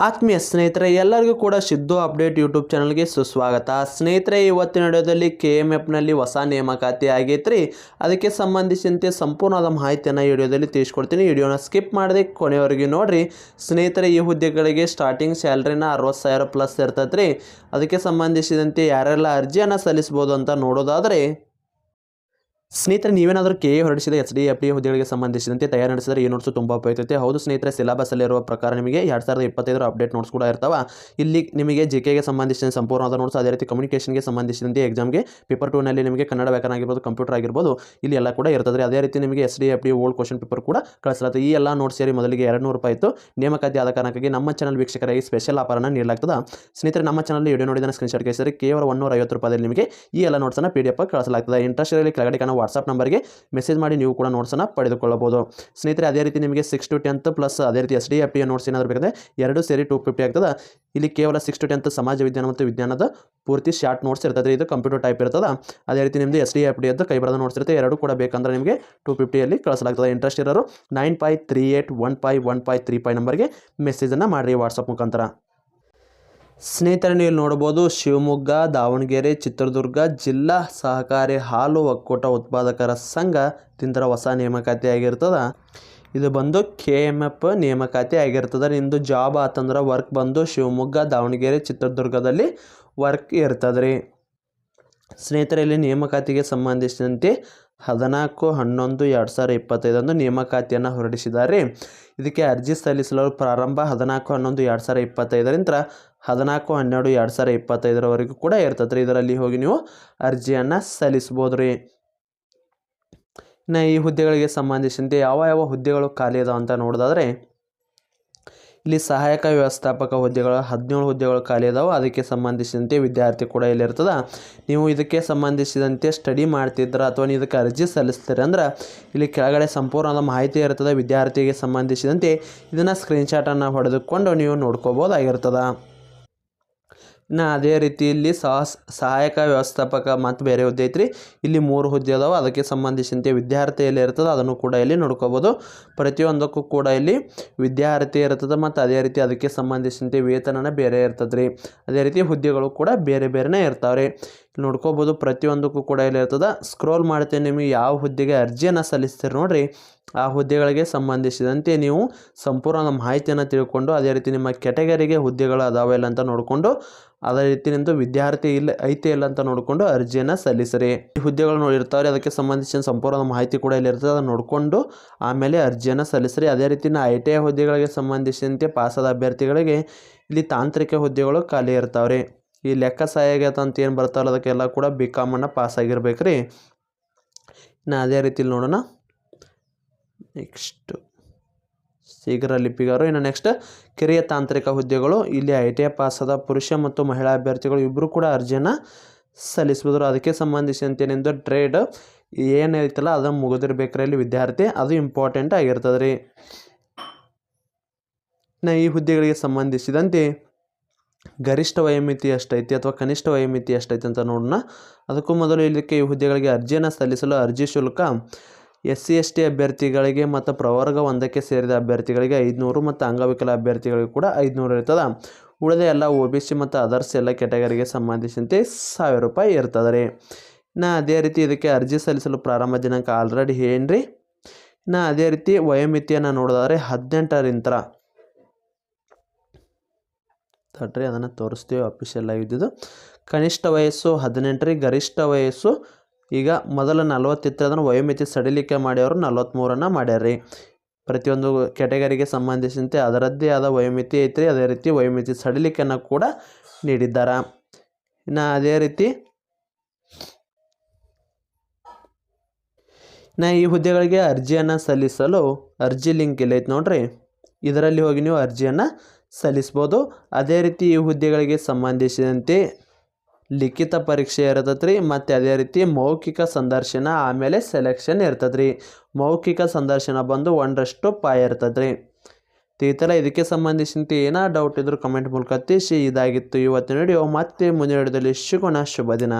ಆತ್ಮೀಯ ಸ್ನೇಹಿತರೆ, ಎಲ್ಲರಿಗೂ ಕೂಡ ಸಿದ್ದು ಅಪ್ಡೇಟ್ ಯೂಟ್ಯೂಬ್ ಚಾನಲ್ಗೆ ಸುಸ್ವಾಗತ. ಸ್ನೇಹಿತರೆ, ಇವತ್ತಿನ ವಿಡಿಯೋದಲ್ಲಿ ಕೆ ಎಂ ಎಫ್ನಲ್ಲಿ ಹೊಸ ನೇಮಕಾತಿ ಆಗೈತ್ರಿ. ಅದಕ್ಕೆ ಸಂಬಂಧಿಸಿದಂತೆ ಸಂಪೂರ್ಣವಾದ ಮಾಹಿತಿಯನ್ನು ವಿಡಿಯೋದಲ್ಲಿ ತಿಳಿಸ್ಕೊಡ್ತೀನಿ. ವಿಡಿಯೋನ ಸ್ಕಿಪ್ ಮಾಡದೆ ಕೊನೆಯವರೆಗೆ ನೋಡಿರಿ. ಸ್ನೇಹಿತರೆ, ಈ ಹುದ್ದೆಗಳಿಗೆ ಸ್ಟಾರ್ಟಿಂಗ್ ಸ್ಯಾಲ್ರಿನ ಅರವತ್ತು ಸಾವಿರ ಪ್ಲಸ್ ಇರ್ತದೆ ರೀ ಅದಕ್ಕೆ ಸಂಬಂಧಿಸಿದಂತೆ ಯಾರೆಲ್ಲ ಅರ್ಜಿಯನ್ನು ಸಲ್ಲಿಸ್ಬೋದು ಅಂತ ನೋಡೋದಾದರೆ ಸ್ನೇಹಿತರೆ, ನೀವೇನಾದರೂ ಕೆ ಎ ಹೊರಡಿಸಿದ ಎಚ್ ಡಿ ಎಫ್ ಡಿ ಹುದ್ದೆಗಳಿಗೆ ಸಂಬಂಧಿಸಿದಂತೆ ತಯಾರು ನಡೆಸಿದರೆ ಈ ನೋಟ್ಸು ತುಂಬ ಉಪಯುಕ್ತತೆ ಹೌದು ಸ್ನೇಹಿತರೆ, ಸಿಲೆಬಸ್ಸಲ್ಲಿರುವ ಪ್ರಕಾರ ನಿಮಗೆ ಎರಡು ಸಾವಿರದ ಇಪ್ಪತ್ತೈದರ ಅಪ್ಡೇಟ್ ನೋಟ್ಸ್ ಕೂಡ ಇರ್ತಾವೆ. ಇಲ್ಲಿ ನಿಮಗೆ ಜಿ ಕೆಗೆ ಸಂಬಂಧಿಸಿದ ಸಂಪೂರ್ಣವಾದ ನೋಟ್ಸ್ ಅದೇ ರೀತಿ ಕಮ್ಯುನಿಕೇಷನ್ಗೆ ಸಂಬಂಧಿಸಿದಂತೆ ಎಕ್ಸಾಮ್ಗೆ ಪೇಪರ್ ಟೂನಲ್ಲಿ ನಿಮಗೆ ಕನ್ನಡ ವ್ಯಾಕರಣ ಆಗಿರ್ಬೋದು ಕಂಪ್ಯೂಟರ್ ಆಗಿರ್ಬೋದು, ಇಲ್ಲಿ ಎಲ್ಲ ಕೂಡ ಇರ್ತದೆ. ಅದೇ ರೀತಿ ನಿಮಗೆ S D F D old question paper ಕೂಡ ಕಳಿಸಲಾಗುತ್ತೆ ಈ ಎಲ್ಲ ನೋಟ್ಸ್ ಸೇರಿ ಮೊದಲಿಗೆ ಎರಡು ನೂರು ರೂಪಾಯಿ ಇತ್ತು. ನೇಮಕಾತಿ ಆದ ಕಾರಣಕ್ಕಾಗಿ ನಮ್ಮ ಚಾನಲ್ ವೀಕ್ಷಕರಾಗಿ ಸ್ಪೆಷಲ್ ಆಫರನ್ನು ನೀಡಲಾಗ್ತದೆ. ಸ್ನೇಹಿತರೆ, ನಮ್ಮ ಚಾನಲ್ ವಿಡಿಯೋ ನೋಡಿದ ಸ್ಕ್ರೀನ್ಶಾಟ್ ಕೇಸರಿ ಕೇವಲ ಒನ್ನೂರ ಐವತ್ತು ರೂಪಾಯಿ ನಿಮಗೆ ಈ ಎಲ್ಲ ನೋಟ್ಸನ್ನು ಪಿ ಡಿ ಎಫ್ ಕಳಿಸಲಾಗ್ತದೆ. ಇಂಟ್ರೆಸ್ಟ್ ಇರಲಿ, ಕೆಳಗಡೆ ಕಾಣೋ ವಾಟ್ಸಪ್ ನಂಬರ್ಗೆ ಮೆಸೇಜ್ ಮಾಡಿ ನೀವು ಕೂಡ ನೋಟ್ಸನ್ನು ಪಡೆದುಕೊಳ್ಳಬಹುದು. ಸ್ನೇಹಿತರೆ, ಅದೇ ರೀತಿ ನಿಮಗೆ ಸಿಕ್ಸ್ ಟು ಟೆಂತ್ ಪ್ಲಸ್ ಅದೇ ರೀತಿ S D F T notes ಏನಾದರೂ ಬೇಕಾದರೆ ಎರಡು ಸೇರಿ ಟು ಫಿಫ್ಟಿ ಆಗ್ತದೆ. ಇಲ್ಲಿ ಕೇವಲ ಸಿಕ್ಸ್ ಟು ಟೆಂತ್ ಸಮಾಜ ವಿಜ್ಞಾನ ಮತ್ತು ವಿಜ್ಞಾನದ ಪೂರ್ತಿ ಶಾರ್ಟ್ ನೋಟ್ಸ್ ಇರ್ತದೆ. ಇದು ಕಂಪ್ಯೂಟರ್ ಟೈಪ್ ಇರ್ತದೆ. ಅದೇ ರೀತಿ ನಿಮ್ಮದು ಎಸ್ ಡಿ ಎಫ್ ಡಿ ಅಂತ ಕೈ ಬರೋದು ನೋಟ್ಸ್ ಇರುತ್ತೆ. ಎರಡು ಕೂಡ ಬೇಕಂದ್ರೆ ನಿಮಗೆ ಟು ಫಿಫ್ಟಿಯಲ್ಲಿ ಕಳಿಸಲಾಗ್ತದೆ. ಇಂಟ್ರೆಸ್ಟ್ ಇರೋರು nine five three eight one five one five three five ನಂಬರ್ಗೆ ಮೆಸೇಜನ್ನು ಮಾಡಿರಿ ವಾಟ್ಸಪ್ ಮುಖಾಂತರ. ಸ್ನೇಹಿತರೆ ನೀವು ಇಲ್ಲಿ ನೋಡ್ಬೋದು ಶಿವಮೊಗ್ಗ, ದಾವಣಗೆರೆ, ಚಿತ್ರದುರ್ಗ ಜಿಲ್ಲಾ ಸಹಕಾರಿ ಹಾಲು ಒಕ್ಕೂಟ ಉತ್ಪಾದಕರ ಸಂಘ ತಿಂತರ ಹೊಸ ನೇಮಕಾತಿ ಆಗಿರ್ತದೆ. ಇದು ಬಂದು ಕೆ ಎಂ ಎಫ್ ನೇಮಕಾತಿ ಆಗಿರ್ತದೆ. ನಿಮ್ಮದು ಜಾಬ್ ಆತಂದ್ರೆ ವರ್ಕ್ ಬಂದು ಶಿವಮೊಗ್ಗ, ದಾವಣಗೆರೆ, ಚಿತ್ರದುರ್ಗದಲ್ಲಿ ವರ್ಕ್ ಇರ್ತದೆ ರೀ ಸ್ನೇಹಿತರಲ್ಲಿ ನೇಮಕಾತಿಗೆ ಸಂಬಂಧಿಸಿದಂತೆ ಹದಿನಾಲ್ಕು, ಹನ್ನೊಂದು, ಎರಡು ಸಾವಿರ ಇಪ್ಪತ್ತೈದರಂದು ನೇಮಕಾತಿಯನ್ನು ಹೊರಡಿಸಿದ್ದಾರೆ ಇದಕ್ಕೆ ಅರ್ಜಿ ಸಲ್ಲಿಸಲು ಪ್ರಾರಂಭ ಹದಿನಾಲ್ಕು, ಹನ್ನೊಂದು, ಎರಡು ಸಾವಿರ ಇಪ್ಪತ್ತೈದರಿಂದ ಹದಿನಾಲ್ಕು, ಹನ್ನೆರಡು, ಎರಡು ಸಾವಿರ ಇಪ್ಪತ್ತೈದರವರೆಗೂ ಕೂಡ ಇರ್ತದೆ ರೀ ಇದರಲ್ಲಿ ಹೋಗಿ ನೀವು ಅರ್ಜಿಯನ್ನು ಸಲ್ಲಿಸ್ಬೋದು ರೀ ಇನ್ನು ಈ ಹುದ್ದೆಗಳಿಗೆ ಸಂಬಂಧಿಸಿದಂತೆ ಯಾವ ಯಾವ ಹುದ್ದೆಗಳು ಖಾಲಿ ಅದಾವ ಅಂತ ನೋಡೋದಾದರೆ, ಇಲ್ಲಿ ಸಹಾಯಕ ವ್ಯವಸ್ಥಾಪಕ ಹುದ್ದೆಗಳು, ಹದಿನೇಳು ಹುದ್ದೆಗಳು ಖಾಲಿ ಅದಾವೆ. ಅದಕ್ಕೆ ಸಂಬಂಧಿಸಿದಂತೆ ವಿದ್ಯಾರ್ಥಿ ಕೂಡ ಇಲ್ಲಿರ್ತದೆ ನೀವು ಇದಕ್ಕೆ ಸಂಬಂಧಿಸಿದಂತೆ ಸ್ಟಡಿ ಮಾಡ್ತಿದ್ರ ಅಥವಾ ನೀವು ಇದಕ್ಕೆ ಅರ್ಜಿ ಸಲ್ಲಿಸ್ತೀರ ಅಂದ್ರೆ, ಇಲ್ಲಿ ಕೆಳಗಡೆ ಸಂಪೂರ್ಣದ ಮಾಹಿತಿ ಇರ್ತದೆ. ವಿದ್ಯಾರ್ಥಿಗೆ ಸಂಬಂಧಿಸಿದಂತೆ ಇದನ್ನು ಸ್ಕ್ರೀನ್ಶಾಟನ್ನು ಹೊಡೆದುಕೊಂಡು ನೀವು ನೋಡ್ಕೋಬೋದಾಗಿರ್ತದೆ ಇನ್ನು ಅದೇ ರೀತಿ ಇಲ್ಲಿ ಸಹ ಸಹಾಯಕ ವ್ಯವಸ್ಥಾಪಕ ಮತ್ತು ಬೇರೆ ಹುದ್ದೆ ಐತ್ರಿ. ಇಲ್ಲಿ ಮೂರು ಹುದ್ದೆ ಅದಾವೆ. ಅದಕ್ಕೆ ಸಂಬಂಧಿಸಿದಂತೆ ವಿದ್ಯಾರ್ಥಿ ಎಲ್ಲಿ ಇರ್ತದೆ ಅದನ್ನು ಕೂಡ ಇಲ್ಲಿ ನೋಡ್ಕೋಬೋದು. ಪ್ರತಿಯೊಂದಕ್ಕೂ ಕೂಡ ಇಲ್ಲಿ ವಿದ್ಯಾರ್ಥಿ ಇರ್ತದೆ ಮತ್ತು ಅದೇ ರೀತಿ ಅದಕ್ಕೆ ಸಂಬಂಧಿಸಿದಂತೆ ವೇತನನ ಬೇರೆ ಇರ್ತದೆ ಅದೇ ರೀತಿ ಹುದ್ದೆಗಳು ಕೂಡ ಬೇರೆ ಬೇರೆನೇ ಇರ್ತಾವೆ ನೋಡ್ಕೋಬೋದು. ಪ್ರತಿಯೊಂದಕ್ಕೂ ಕೂಡ ಇಲ್ಲಿ ಇರ್ತದೆ. ಸ್ಕ್ರೋಲ್ ಮಾಡ್ತೇನೆ ನಿಮಗೆ ಯಾವ ಹುದ್ದೆಗೆ ಅರ್ಜಿಯನ್ನು ಸಲ್ಲಿಸ್ತೀರಿ ನೋಡಿರಿ. ಆ ಹುದ್ದೆಗಳಿಗೆ ಸಂಬಂಧಿಸಿದಂತೆ ನೀವು ಸಂಪೂರ್ಣ ಮಾಹಿತಿಯನ್ನು ತಿಳ್ಕೊಂಡು, ಅದೇ ರೀತಿ ನಿಮ್ಮ ಕೆಟಗರಿಗೆ ಹುದ್ದೆಗಳು ಅದಾವ ಇಲ್ಲ ಅಂತ ನೋಡಿಕೊಂಡು, ಅದೇ ರೀತಿ ನಿಮ್ಮದು ವಿದ್ಯಾರ್ಥಿ ಇಲ್ಲ, ಐತೆ ಇಲ್ಲ ಅಂತ ನೋಡಿಕೊಂಡು ಅರ್ಜಿಯನ್ನು ಸಲ್ಲಿಸಿರಿ. ಈ ಹುದ್ದೆಗಳು ನೋಡಿ ರೀ ಅದಕ್ಕೆ ಸಂಬಂಧಿಸಿದ ಸಂಪೂರ್ಣ ಮಾಹಿತಿ ಕೂಡ ಇಲ್ಲಿ ಇರ್ತದೆ. ಅದನ್ನು ನೋಡಿಕೊಂಡು ಆಮೇಲೆ ಅರ್ಜಿಯನ್ನು ಸಲ್ಲಿಸಿರಿ. ಅದೇ ರೀತಿ ಐ ಟಿ ಐ ಹುದ್ದೆಗಳಿಗೆ ಸಂಬಂಧಿಸಿದಂತೆ ಪಾಸಾದ ಅಭ್ಯರ್ಥಿಗಳಿಗೆ ಇಲ್ಲಿ ತಾಂತ್ರಿಕ ಹುದ್ದೆಗಳು ಖಾಲಿ ಇರ್ತಾವ್ರಿ. ಈ ಲೆಕ್ಕ ಸಹಾಯಕ ಅಂತ ಏನು ಬರ್ತಾವಲ್ಲ, ಅದಕ್ಕೆಲ್ಲ ಕೂಡ ಬಿ ಕಾಮನ್ನು ಪಾಸ್ ಆಗಿರ್ಬೇಕು ರೀ ಇನ್ನು ಅದೇ ರೀತಿಲಿ ನೋಡೋಣ. ನೆಕ್ಸ್ಟು ಶೀಘ್ರ ಲಿಪಿಗಾರು ಇನ್ನು ನೆಕ್ಸ್ಟ್ ಕಿರಿಯ ತಾಂತ್ರಿಕ ಹುದ್ದೆಗಳು. ಇಲ್ಲಿ ಐ ಟಿ ಐ ಪುರುಷ ಮತ್ತು ಮಹಿಳಾ ಅಭ್ಯರ್ಥಿಗಳು ಇಬ್ಬರು ಕೂಡ ಅರ್ಜಿಯನ್ನು ಸಲ್ಲಿಸ್ಬೋದು ಅದಕ್ಕೆ ಸಂಬಂಧಿಸಿದಂತೆ ಏನೆಂದು ಟ್ರೇಡ್ ಏನೈತಲ್ಲ ಅದನ್ನು ಮುಗಿದಿರ್ಬೇಕ್ರಿ ಇಲ್ಲಿ ವಿದ್ಯಾರ್ಥಿ. ಅದು ಇಂಪಾರ್ಟೆಂಟ್ ಆಗಿರ್ತದೆ ರೀ ಇನ್ನು ಈ ಹುದ್ದೆಗಳಿಗೆ ಸಂಬಂಧಿಸಿದಂತೆ ಗರಿಷ್ಠ ವಯೋಮಿತಿ ಎಷ್ಟೈತಿ ಅಥವಾ ಕನಿಷ್ಠ ವಯೋಮಿತಿ ಎಷ್ಟೈತಿ ಅಂತ ನೋಡೋಣ. ಅದಕ್ಕೂ ಮೊದಲು ಇದಕ್ಕೆ ಈ ಹುದ್ದೆಗಳಿಗೆ ಅರ್ಜಿಯನ್ನು ಸಲ್ಲಿಸಲು ಅರ್ಜಿ ಶುಲ್ಕ, ಎಸ್ ಸಿ, ಎಸ್ ಟಿ ಅಭ್ಯರ್ಥಿಗಳಿಗೆ ಮತ್ತು ಪ್ರವರ್ಗ ಒಂದಕ್ಕೆ ಸೇರಿದ ಅಭ್ಯರ್ಥಿಗಳಿಗೆ ಐದುನೂರು ಮತ್ತು ಅಂಗವಿಕಲ ಅಭ್ಯರ್ಥಿಗಳಿಗೆ ಕೂಡ ಐದುನೂರು ಇರ್ತದೆ. ಉಳಿದ ಎಲ್ಲ ಒ ಬಿ ಸಿ ಮತ್ತು ಅದರ್ಸ್ ಎಲ್ಲ ಕೆಟಗರಿಗೆ ಸಂಬಂಧಿಸಿದಂತೆ ಸಾವಿರ ರೂಪಾಯಿ ಇರ್ತದೆ ರೀ ಇನ್ನು ಅದೇ ರೀತಿ ಇದಕ್ಕೆ ಅರ್ಜಿ ಸಲ್ಲಿಸಲು ಪ್ರಾರಂಭ ದಿನಾಂಕ ಆಲ್ರೆಡಿ ಏನ್ರಿ? ಇನ್ನು ಅದೇ ರೀತಿ ವಯೋಮಿತಿಯನ್ನು ನೋಡೋದಾದ್ರೆ ಹದಿನೆಂಟರಿಂದ ತಡ್ರಿ ಅದನ್ನು ತೋರಿಸ್ತೀವಿ ಅಫಿಷಿಯಲ್ ಇದ್ದಿದ್ದು. ಕನಿಷ್ಠ ವಯಸ್ಸು ಹದಿನೆಂಟರಿಗೆ ಗರಿಷ್ಠ ವಯಸ್ಸು ಈಗ ಮೊದಲು ನಲವತ್ತಿತ್ತು ಅದನ್ನು ವಯೋಮಿತಿ ಸಡಿಲಿಕೆ ಮಾಡ್ಯವರು ನಲ್ವತ್ತ್ಮೂರನ್ನು ಮಾಡ್ಯಾರ್ರಿ. ಪ್ರತಿಯೊಂದು ಕೆಟಗರಿಗೆ ಸಂಬಂಧಿಸಿದಂತೆ ಅದರದ್ದೇ ಆದ ವಯೋಮಿತಿ ಐತ್ರಿ, ಅದೇ ರೀತಿ ವಯೋಮಿತಿ ಸಡಿಲಿಕೆಯನ್ನು ಕೂಡ ನೀಡಿದ್ದಾರೆ. ಇನ್ನು ಅದೇ ರೀತಿ ನಾ ಈ ಹುದ್ದೆಗಳಿಗೆ ಅರ್ಜಿಯನ್ನು ಸಲ್ಲಿಸಲು ಅರ್ಜಿ ಲಿಂಕ್ ಇಲ್ಲ ಐತೆ ನೋಡ್ರಿ. ಇದರಲ್ಲಿ ಹೋಗಿ ನೀವು ಅರ್ಜಿಯನ್ನು ಸಲ್ಲಿಸ್ಬೋದು ಅದೇ ರೀತಿ ಈ ಹುದ್ದೆಗಳಿಗೆ ಸಂಬಂಧಿಸಿದಂತೆ ಲಿಖಿತ ಪರೀಕ್ಷೆ ಇರ್ತದೆ ರೀ ಮತ್ತು ಅದೇ ರೀತಿ ಮೌಖಿಕ ಸಂದರ್ಶನ ಆಮೇಲೆ ಸೆಲೆಕ್ಷನ್ ಇರ್ತದೆ ಮೌಖಿಕ ಸಂದರ್ಶನ ಬಂದು ಒಂದರಷ್ಟು ಪಾಯ ಇರ್ತದೆ ರೀ ಈ ಥರ ಇದಕ್ಕೆ ಸಂಬಂಧಿಸಿದಂತೆ ಏನೋ ಡೌಟ್ ಇದ್ದರೂ ಕಮೆಂಟ್ ಮೂಲಕ ತಿಳಿಸಿ. ಇದಾಗಿತ್ತು ಇವತ್ತಿನ ವಿಡಿಯೋ ಮತ್ತೆ ಮುಂದಿನ ವಿಡಿಯೋದಲ್ಲಿ ಶುಭ ದಿನ.